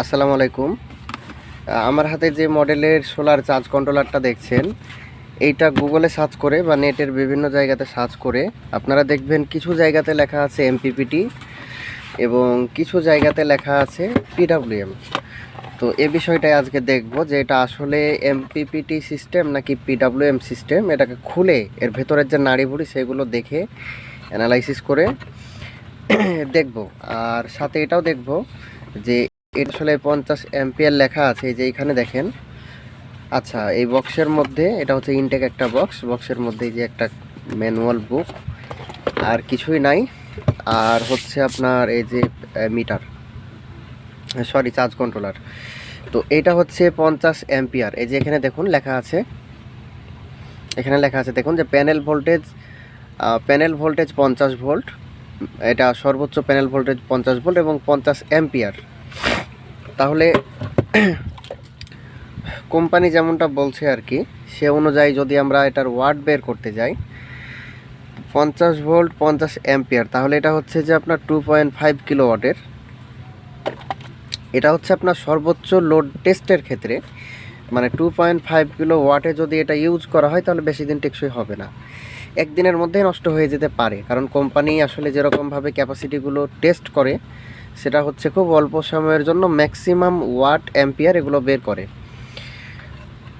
আসসালামু আলাইকুম। আমার হাতে যে মডেলের সোলার চার্জ কন্ট্রোলারটা দেখছেন, এইটা গুগলে সার্চ করে বা নেটের বিভিন্ন জায়গাতে সার্চ করে আপনারা দেখবেন কিছু জায়গাতে লেখা আছে এমপিপিটি এবং কিছু জায়গাতে লেখা আছে পিডাব্লিউএম তো এ বিষয়টাই আজকে দেখব যে এটা আসলে এমপিপিটি সিস্টেম নাকি পিডাব্লিউএম সিস্টেম এটাকে খুলে এর ভেতরের যে নাড়িভুড়ি সেগুলো দেখে অ্যানালাইসিস করে দেখব। আর সাথে এটাও দেখব যে এটা আসলে পঞ্চাশ অ্যাম্পিয়ার লেখা আছে যে এইখানে দেখেন। আচ্ছা এই বক্সের মধ্যে, এটা হচ্ছে ইনটেক একটা বক্স বক্সের মধ্যে যে একটা ম্যানুয়াল বুক আর কিছুই নাই। আর হচ্ছে আপনার এই যে মিটার সরি চার্জ কন্ট্রোলার তো এটা হচ্ছে পঞ্চাশ অ্যাম্পিয়ার এই যে এখানে দেখুন লেখা আছে। এখানে লেখা আছে, দেখুন যে প্যানেল ভোল্টেজ প্যানেল ভোল্টেজ পঞ্চাশ ভোল্ট এটা সর্বোচ্চ প্যানেল ভোল্টেজ পঞ্চাশ ভোল্ট এবং পঞ্চাশ অ্যাম্পিয়ার তাহলে কোম্পানি যেমনটা বলছে আর কি, সে অনুযায়ী যদি আমরা এটার ওয়াট বের করতে যাই, পঞ্চাশ ভোল্ট পঞ্চাশ অ্যাম্পিয়ার, তাহলে এটা হচ্ছে যে আপনার টু পয়েন্ট ফাইভ কিলো ওয়াটের এটা হচ্ছে আপনার সর্বোচ্চ লোড টেস্টের ক্ষেত্রে মানে টু পয়েন্ট ফাইভ কিলো ওয়াটে যদি এটা ইউজ করা হয়, তাহলে বেশি দিন টেকসই হবে না। একদিনের মধ্যেই নষ্ট হয়ে যেতে পারে, কারণ কোম্পানি আসলে যেরকমভাবে ক্যাপাসিটিগুলো টেস্ট করে সেটা হচ্ছে খুব অল্প সময়ের জন্য ম্যাক্সিমাম ওয়াট অ্যাম্পিয়ার এগুলো বের করে।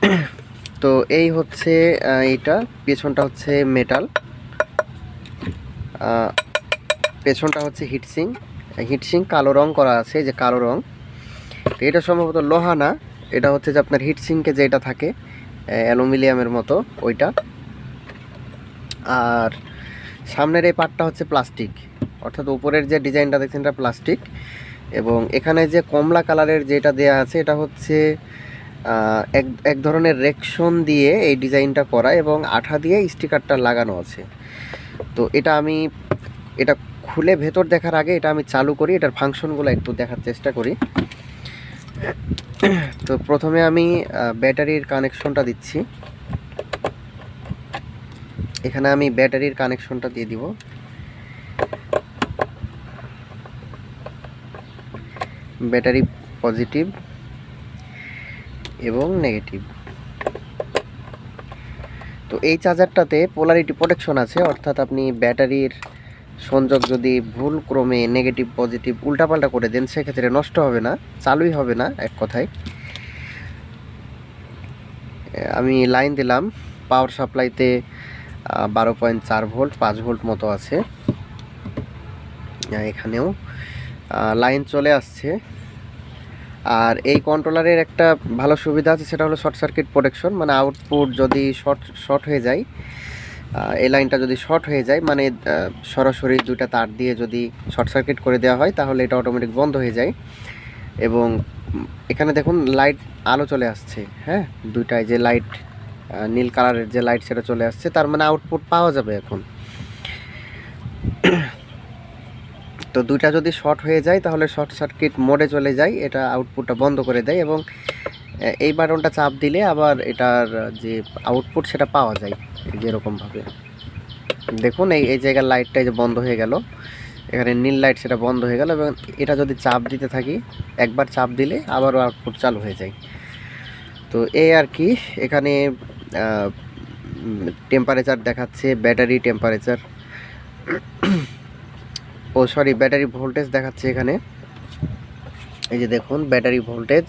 তো এই হচ্ছে এইটা, পেছনটা হচ্ছে মেটাল পেছনটা হচ্ছে হিটসিং হিটসিং কালো রং করা আছে যে কালো রং। এটা সম্ভবত লোহা না, এটা হচ্ছে যে আপনার হিটসিংকে যেটা থাকে অ্যালুমিনিয়ামের মতো, ওইটা। আর সামনের এই পাটটা হচ্ছে প্লাস্টিক অর্থাৎ উপরের যে ডিজাইনটা দেখছেন এটা প্লাস্টিক। এবং এখানে যে কমলা কালারের যেটা দেয়া আছে, এটা হচ্ছে এক এক ধরনের রেকশন দিয়ে এই ডিজাইনটা করা এবং আঠা দিয়ে স্টিকারটা লাগানো আছে। তো এটা আমি, এটা খুলে ভেতর দেখার আগে এটা আমি চালু করি, এটার ফাংশনগুলো একটু দেখার চেষ্টা করি। তো প্রথমে আমি ব্যাটারির কানেকশনটা দিচ্ছি। এখানে আমি ব্যাটারির কানেকশনটা দিয়ে দিব। ব্যাটারি পজিটিভ এবং নেগেটিভ। তো এই চার্জারটাতে পোলারিটি প্রোটেকশন আছে, অর্থাৎ আপনি ব্যাটারির সংযোগ যদি ভুল, ক্রমে নেগেটিভ পজিটিভ উল্টাপাল্টা করে দেন, সেক্ষেত্রে নষ্ট হবে না, চালুই হবে না, এক কথায়। আমি লাইন দিলাম পাওয়ার সাপ্লাইতে বারো পয়েন্ট চার ভোল্ট পাঁচ ভোল্ট মতো আছে। এখানেও লাইন চলে আসছে। আর এই কন্ট্রোলারের একটা ভালো সুবিধা আছে, সেটা হলো শর্ট সার্কিট প্রোটেকশন মানে আউটপুট যদি শর্ট শর্ট হয়ে যায় এই লাইনটা যদি শর্ট হয়ে যায় মানে সরাসরি দুইটা তার দিয়ে যদি শর্ট সার্কিট করে দেওয়া হয়, তাহলে এটা অটোমেটিক বন্ধ হয়ে যায়। এবং এখানে দেখুন লাইট আলো চলে আসছে হ্যাঁ? দুইটায় যে লাইট নীল কালারের যে লাইট সেটা চলে আসছে, তার মানে আউটপুট পাওয়া যাবে এখন। তো দুইটা যদি শর্ট হয়ে যায়, তাহলে শর্ট সার্কিট মোডে চলে যায়। এটা আউটপুটটা বন্ধ করে দেয় এবং এই বাটনটা চাপ দিলে আবার এটার যে আউটপুট সেটা পাওয়া যায় যেরকমভাবে দেখুন, এই এই জায়গার লাইটটা যে বন্ধ হয়ে গেল। এখানে নীল লাইট সেটা বন্ধ হয়ে গেল এবং এটা যদি চাপ দিতে থাকি, একবার চাপ দিলে আবারও আউটপুট চালু হয়ে যায়। তো এই আর কি, এখানে টেম্পারেচার দেখাচ্ছে ব্যাটারি টেম্পারেচার ও সরি ব্যাটারি ভোল্টেজ দেখাচ্ছে এখানে। এই যে দেখুন ব্যাটারি ভোল্টেজ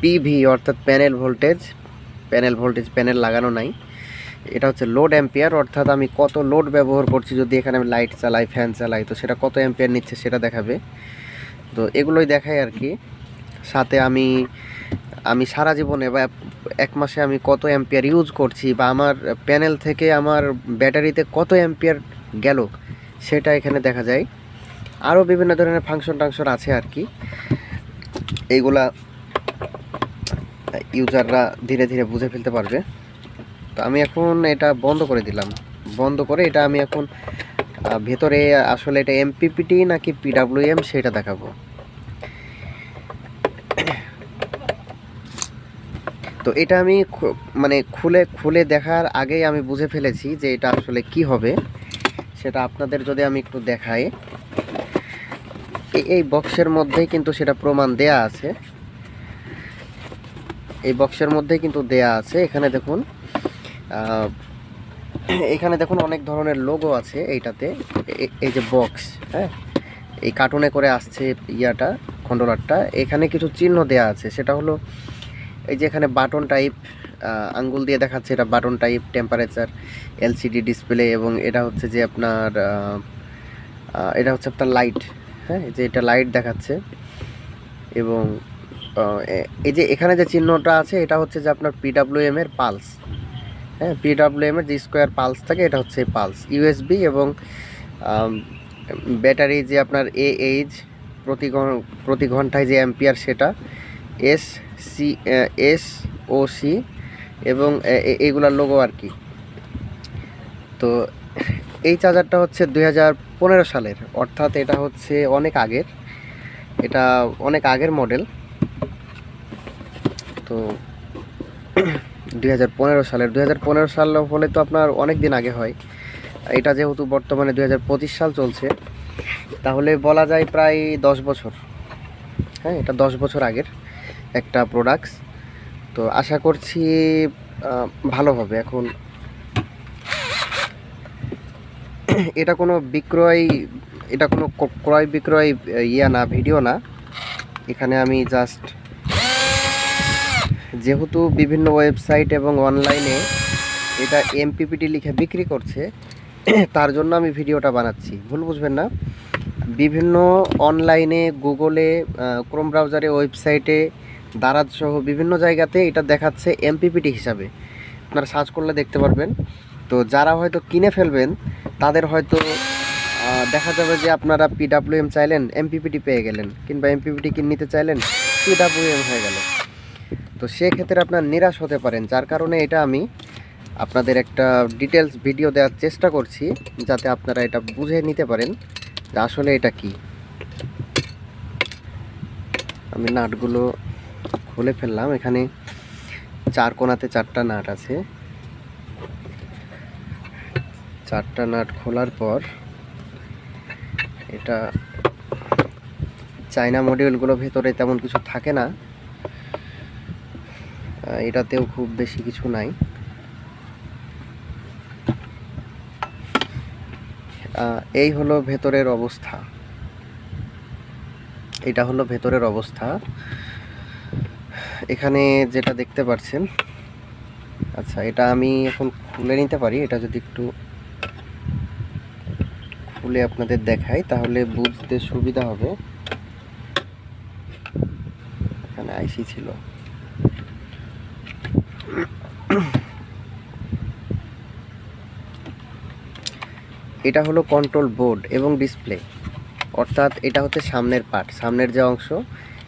পিভি অর্থাৎ panel voltage panel voltage panel লাগানো নাই। এটা হচ্ছে লোড অ্যাম্পিয়ার অর্থাৎ আমি কত লোড ব্যবহার করছি যদি এখানে আমি লাইট চালাই ফ্যান চালাই, তো সেটা কত অ্যাম্পিয়ার নিচ্ছে সেটা দেখাবে। তো এগুলোই দেখায় আর কি। সাথে আমি আমি সারা জীবনে বা এক মাসে আমি কত অ্যাম্পিয়ার ইউজ করছি বা আমার প্যানেল থেকে আমার ব্যাটারিতে কত অ্যাম্পিয়ার গেল সেটা এখানে দেখা যায়। আরও বিভিন্ন ধরনের ফাংশন টাংশন আছে আর কি। এইগুলা ইউজাররা ধীরে ধীরে বুঝে ফেলতে পারবে। তো আমি এখন এটা বন্ধ করে দিলাম। বন্ধ করে এটা আমি এখন ভেতরে আসলে এটা এমপিপিটি নাকি পিডাব্লিউএম সেটা দেখাবো। তো এটা আমি মানে খুলে খুলে দেখার আগেই আমি বুঝে ফেলেছি যে এটা আসলে কি হবে। সেটা আপনাদের যদি আমি একটু দেখাই। এই- বক্সের মধ্যেই কিন্তু সেটা প্রমাণ দেয়া আছে। এই বক্সের মধ্যেই কিন্তু দেয়া আছে। এখানে দেখুন এখানে দেখুন অনেক ধরনের লোগো আছে এইটাতে। এই যে বক্স হ্যাঁ? এই কার্টুনে করে আসছে ইয়াটা কন্ট্রোলারটা এখানে কিছু চিহ্ন দেয়া আছে। সেটা হলো এই যে এখানে বাটন টাইপ আঙ্গুল দিয়ে দেখাচ্ছে এটা button type temperature LCD display এবং এটা হচ্ছে যে আপনার এটা হচ্ছে আপনার লাইট হ্যাঁ? যে এটা লাইট দেখাচ্ছে এবং এই যে এখানে যে চিহ্নটা আছে, এটা হচ্ছে যে আপনার পিডাব্লিউএম এর পালস হ্যাঁ? পিডাব্লিউএম এর যে স্কোয়ার পালস থাকে, এটা হচ্ছে পালস ইউএসবি এবং ব্যাটারি যে আপনার এ এইচ প্রতি প্রতি ঘন্টায় যে অ্যাম্পিয়ার সেটা S C S O C এবং এইগুলার লোগো আর কি। তো এই চার্জারটা হচ্ছে দুই হাজার পনেরো সালের, অর্থাৎ এটা হচ্ছে অনেক আগের। এটা অনেক আগের মডেল তো দুই হাজার পনেরো সালের, দুই হাজার পনেরো সাল হলে তো আপনার অনেক দিন আগে হয়। এটা যেহেতু বর্তমানে দুই হাজার পঁচিশ সাল চলছে, তাহলে বলা যায় প্রায় দশ বছর। হ্যাঁ এটা দশ বছর আগের একটা প্রোডাক্টস তো আশা করছি ভালো হবে। এখন এটা কোনো বিক্রয়, এটা কোনো ক্রয় বিক্রয় ইয়া না, ভিডিও না। এখানে আমি জাস্ট যেহেতু বিভিন্ন ওয়েবসাইট এবং অনলাইনে এটা এমপিপিটি লিখে বিক্রি করছে, তার জন্য আমি ভিডিওটা বানাচ্ছি। ভুল বুঝবেন না। বিভিন্ন অনলাইনে গুগলে ক্রোম ব্রাউজারে ওয়েবসাইটে দারাজ সহ বিভিন্ন জায়গাতে এটা দেখাচ্ছে এমপিপিটি হিসাবে। আপনারা সার্চ করলে দেখতে পারবেন। তো যারা হয়তো কিনে ফেলবেন, তাদের হয়তো দেখা যাবে যে আপনারা পিডাব্লিউএম চাইলেন এমপিপিটি পেয়ে গেলেন কিংবা এমপিপিটি কিনে নিতে চাইলেন পিডাব্লিউএম হয়ে গেল। তো সেক্ষেত্রে আপনার নিরাশ হতে পারেন। যার কারণে এটা আমি আপনাদের একটা ডিটেলস ভিডিও দেওয়ার চেষ্টা করছি, যাতে আপনারা এটা বুঝে নিতে পারেন যে আসলে এটা কি। আমি নাটগুলো খুলে ফেললাম। এখানে চার কোণাতে চারটা নাট আছে। চারটা নাট খোলার পর এটা চায়না মডিউলগুলো ভেতরে তেমন কিছু থাকে না। এটাতেও খুব বেশি কিছু নাই। এই হলো ভেতরের অবস্থা। এটা হলো ভেতরের অবস্থা। এখানে যেটা দেখতে পাচ্ছেন আচ্ছা এটা আমি এখন খুলে নিতে পারি, এটা যদি একটু খুলে আপনাদের দেখাই, তাহলে বুঝতে সুবিধা হবে। এখানে আইসি ছিল। এটা হলো কন্ট্রোল বোর্ড এবং ডিসপ্লে অর্থাৎ এটা হচ্ছে সামনের পার্ট সামনের যে অংশ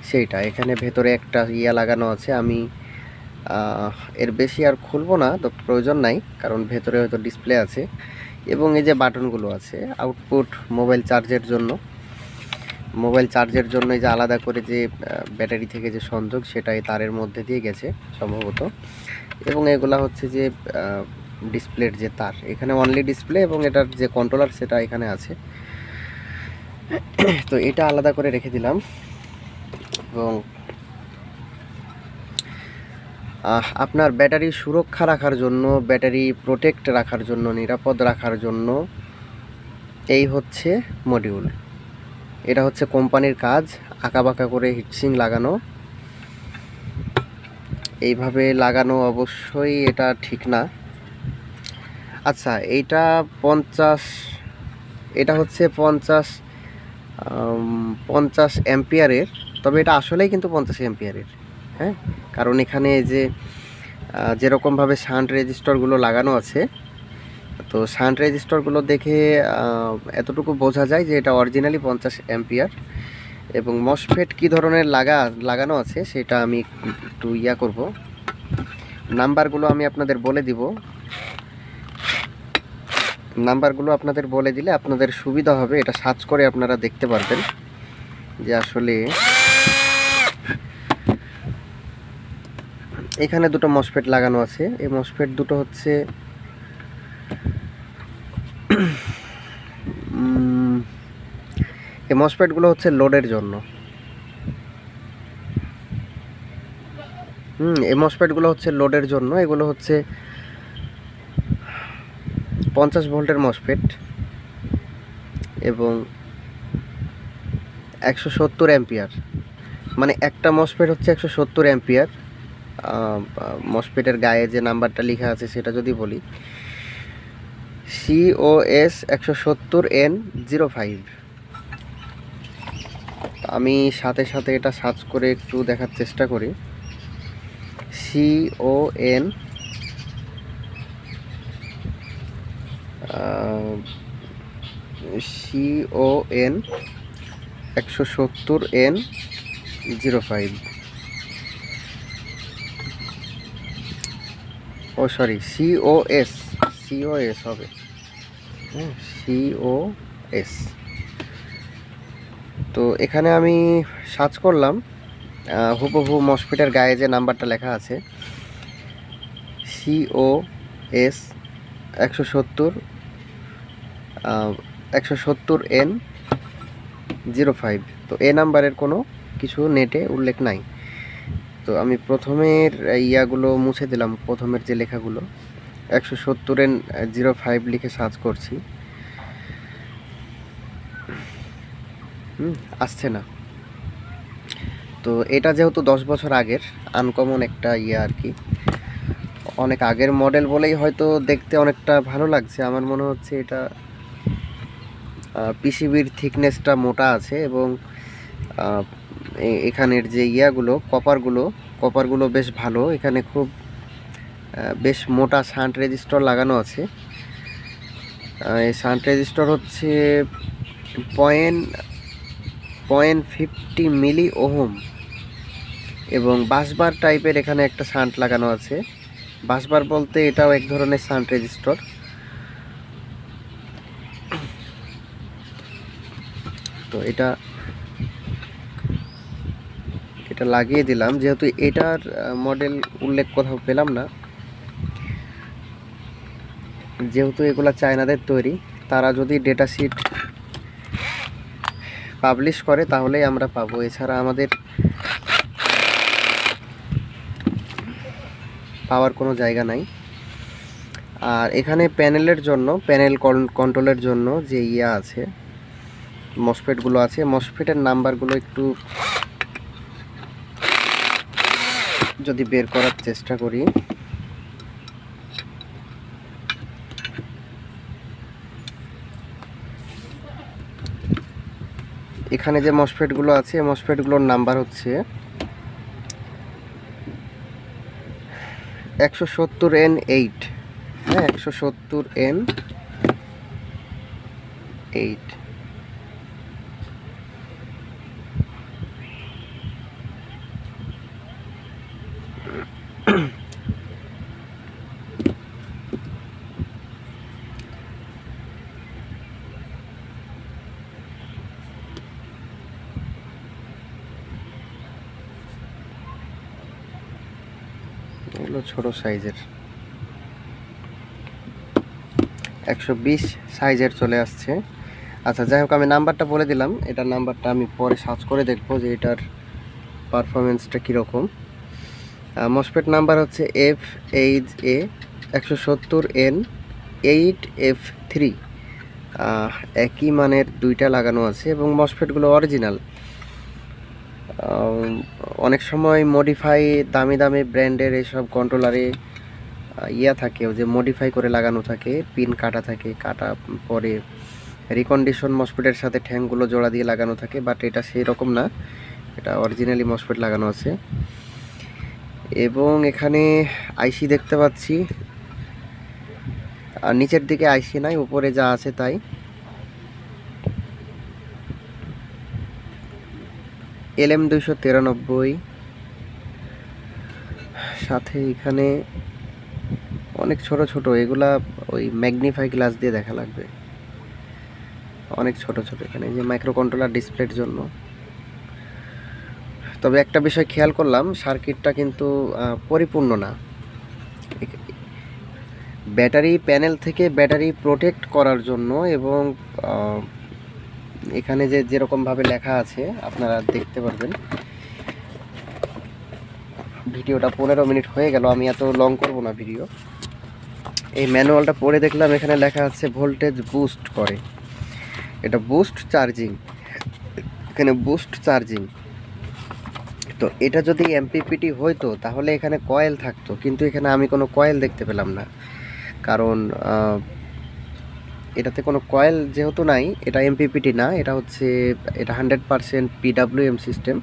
সেইটা, এখানে ভেতরে একটা ইয়া লাগানো আছে, আমি এর বেশি আর খুলবো না, তো প্রয়োজন নাই, কারণ ভেতরে হয়তো ডিসপ্লে আছে। এবং এই যে বাটনগুলো আছে আউটপুট মোবাইল চার্জের জন্য মোবাইল চার্জের জন্য এই যে আলাদা করে যে ব্যাটারি থেকে যে সংযোগ, সেটা এই তারের মধ্যে দিয়ে গেছে, সম্ভবত। এবং এগুলা হচ্ছে যে ডিসপ্লের যে তার, এখানে অনলি ডিসপ্লে এবং এটার যে কন্ট্রোলার সেটা এখানে আছে। তো এটা আলাদা করে রেখে দিলাম। এবং আপনার ব্যাটারি সুরক্ষা রাখার জন্য, ব্যাটারি প্রোটেক্ট রাখার জন্য, নিরাপদ রাখার জন্য এই হচ্ছে মডিউল এটা হচ্ছে কোম্পানির কাজ, আঁকাবাঁকা করে হিটসিং লাগানো। এইভাবে লাগানো অবশ্যই এটা ঠিক না। আচ্ছা এইটা পঞ্চাশ, এটা হচ্ছে পঞ্চাশ পঞ্চাশ অ্যাম্পিয়ারের তবে এটা আসলেই কিন্তু পঞ্চাশ এম্পিয়ারের হ্যাঁ? কারণ এখানে যে যেরকমভাবে শান্ট রেজিস্টরগুলো লাগানো আছে, তো শান্ট রেজিস্টরগুলো দেখে এতটুকু বোঝা যায় যে এটা অরিজিনালি পঞ্চাশ অ্যাম্পিয়ার এবং মসফেট কী ধরনের লাগা, লাগানো আছে সেটা আমি একটু ইয়া করব। নাম্বারগুলো আমি আপনাদের বলে দিব। নাম্বারগুলো আপনাদের বলে দিলে আপনাদের সুবিধা হবে, এটা সার্চ করে আপনারা দেখতে পারবেন যে আসলে এখানে দুটো মসফেট লাগানো আছে। এই মসফেট দুটো হচ্ছে এই মসপেটগুলো হচ্ছে লোডের জন্য। হুম, এই মসপেটগুলো হচ্ছে লোডের জন্য। এগুলো হচ্ছে পঞ্চাশ ভোল্টের মসফেট এবং একশো সত্তর অ্যাম্পিয়ার। মানে একটা মসপেট হচ্ছে একশো সত্তর অ্যাম্পিয়ার। মসপেটের গায়ে যে নাম্বারটা লেখা আছে সেটা যদি বলি সিওএস একশো সত্তর এন জিরো ফাইভ আমি সাথে সাথে এটা সার্চ করে একটু দেখার চেষ্টা করি। সিওএন সিওএন একশো সত্তর N zero five oh sorry COS COS হবে। হ্যাঁ সিওএস তো এখানে আমি সার্চ করলাম হুবহু মসপিটের গায়ে যে নাম্বারটা লেখা আছে সিও এস একশো সত্তর একশো সত্তর এন জিরো ফাইভ তো এ নাম্বারের কোনো কিছু নেটে উল্লেখ নাই। তো আমি প্রথমের ইয়াগুলো মুছে দিলাম, প্রথমের যে লেখাগুলো। একশো সত্তর এন জিরো ফাইভ লিখে সার্চ করছি। হুম, আসছে না। তো এটা যেহেতু দশ বছর আগের আনকমন একটা ইয়ে আর কি। অনেক আগের মডেল বলেই হয়তো দেখতে অনেকটা ভালো লাগছে। আমার মনে হচ্ছে এটা পিসিবির থিকনেসটা মোটা আছে এবং এখানের যে ইয়াগুলো, কপারগুলো কপারগুলো বেশ ভালো। এখানে খুব বেশ মোটা শান্ট রেজিস্টর লাগানো আছে। এই শান্ট রেজিস্টর হচ্ছে point point fifty milli ohm. এবং বাসবার টাইপের এখানে একটা শান্ট লাগানো আছে। বাসবার বলতে এটাও এক ধরনের শান্ট রেজিস্টর। তো এটা এটা লাগিয়ে দিলাম। যেহেতু এটার মডেল উল্লেখ কোথাও পেলাম না। যেহেতু এগুলা চায়নাদের তৈরি, তারা যদি ডেটা শিট পাবলিশ করে, তাহলেই আমরা পাবো। এছাড়া আমাদের পাওয়ার কোনো জায়গা নাই। আর এখানে প্যানেলের জন্য, প্যানেল কন্ট্রোলের জন্য যে ইয়া আছে মসফেটগুলো আছে মসফেটের নাম্বারগুলো একটু যদি বের করার চেষ্টা করি। এখানে যে মসফেটগুলো আছে মসফেটগুলোর নাম্বার হচ্ছে একশো সত্তর এন এইট। হ্যাঁ একশো সত্তর এন এইট। এগুলো ছোট সাইজের। একশো বিশ সাইজের চলে আসছে। আচ্ছা যাই হোক, আমি নাম্বারটা বলে দিলাম। এটার নাম্বারটা আমি পরে সার্চ করে দেখব যে এটার পারফরমেন্সটা কীরকম। মসপেট নাম্বার হচ্ছে এফ এইচ এ একশো সত্তর এন এইট এফ থ্রি একই মানের দুইটা লাগানো আছে এবং মসফেটগুলো অরিজিনাল অনেক সময় মডিফাই দামি দামি ব্র্যান্ডের এইসব কন্ট্রোলারে ইয়া থাকে যে মডিফাই করে লাগানো থাকে পিন কাটা থাকে, কাটা পরে রিকন্ডিশন মসফেটের সাথে ঠ্যাংগুলো জোড়া দিয়ে লাগানো থাকে বাট এটা সেই রকম না। এটা অরিজিনালি মসফেট লাগানো আছে। এবং এখানে আইসি দেখতে পাচ্ছি। আর নিচের দিকে আইসি নাই, উপরে যা আছে তাই। এল এম দুইশো তিরানব্বই। সাথে এখানে অনেক ছোট ছোট, এগুলা ওই ম্যাগনিফাই গ্লাস দিয়ে দেখা লাগবে। অনেক ছোট ছোট এখানে যে মাইক্রো কন্ট্রোলার ডিসপ্লের জন্য। তবে একটা বিষয় খেয়াল করলাম, সার্কিটটা কিন্তু পরিপূর্ণ না। ব্যাটারি প্যানেল থেকে ব্যাটারি প্রোটেক্ট করার জন্য এবং এখানে যে যেরকমভাবে লেখা আছে, আপনারা দেখতে পারবেন। ভিডিওটা পনেরো মিনিট হয়ে গেল, আমি এত লং করব না ভিডিও। এই ম্যানুয়ালটা পড়ে দেখলাম, এখানে লেখা আছে, ভোল্টেজ বুস্ট করে। এটা বুস্ট চার্জিং এখানে বুস্ট চার্জিং তো এটা যদি এমপিপিটি হইতো, তাহলে এখানে কয়েল থাকতো, কিন্তু এখানে আমি কোনো কয়েল দেখতে পেলাম না। কারণ এটাতে কোনো কয়েল যেহেতু নাই, এটা এমপিপিটি না, এটা হচ্ছে, এটা hundred percent PWM system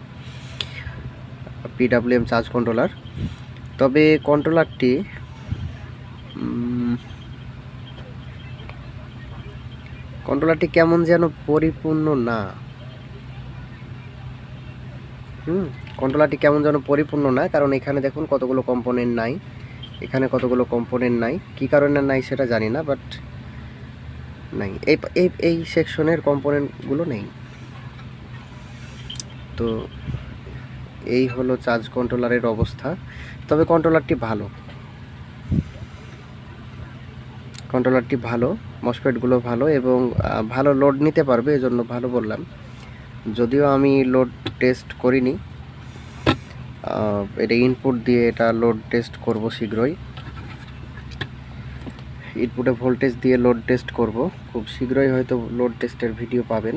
PWM charge controller তবে কন্ট্রোলারটি কন্ট্রোলারটি কেমন যেন পরিপূর্ণ না। হুম। কন্ট্রোলারটি কেমন যেন পরিপূর্ণ না, কারণ এখানে দেখুন কতগুলো কম্পোনেন্ট নাই। এখানে কতগুলো কম্পোনেন্ট নাই। কী কারণে নাই সেটা জানি না বাট নাই। এই এই সেকশনের কম্পোনেন্টগুলো নেই। তো এই হলো চার্জ কন্ট্রোলারের অবস্থা। তবে কন্ট্রোলারটি ভালো। কন্ট্রোলারটি ভালো মসফেটগুলো ভালো এবং ভালো লোড নিতে পারবে, এজন্য ভালো বললাম। যদিও আমি লোড টেস্ট করিনি এটা ইনপুট দিয়ে এটা লোড টেস্ট করব শীঘ্রই। ইনপুটে ভোল্টেজ দিয়ে লোড টেস্ট করব। খুব শীঘ্রই হয়তো লোড টেস্টের ভিডিও পাবেন।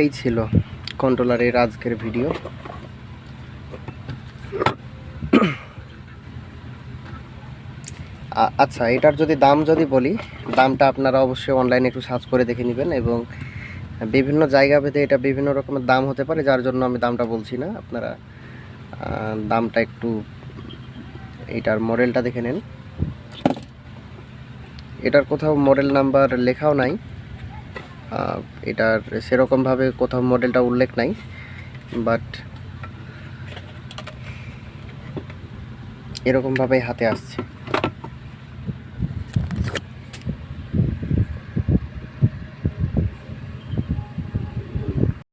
এই ছিল কন্ট্রোলারের আজকের ভিডিও। আচ্ছা এটার যদি দাম যদি বলি, দামটা আপনারা অবশ্যই অনলাইনে একটু সার্চ করে দেখে নেবেন এবং বিভিন্ন জায়গা ভেদে এটা বিভিন্ন রকমের দাম হতে পারে, যার জন্য আমি দামটা বলছি না। আপনারা দামটা একটু এটার মডেলটা দেখে নেন। এটার কোথাও মডেল নাম্বার লেখাও নাই। এটার সেরকমভাবে কোথাও মডেলটা উল্লেখ নাই বাট এরকমভাবেই হাতে আসছে।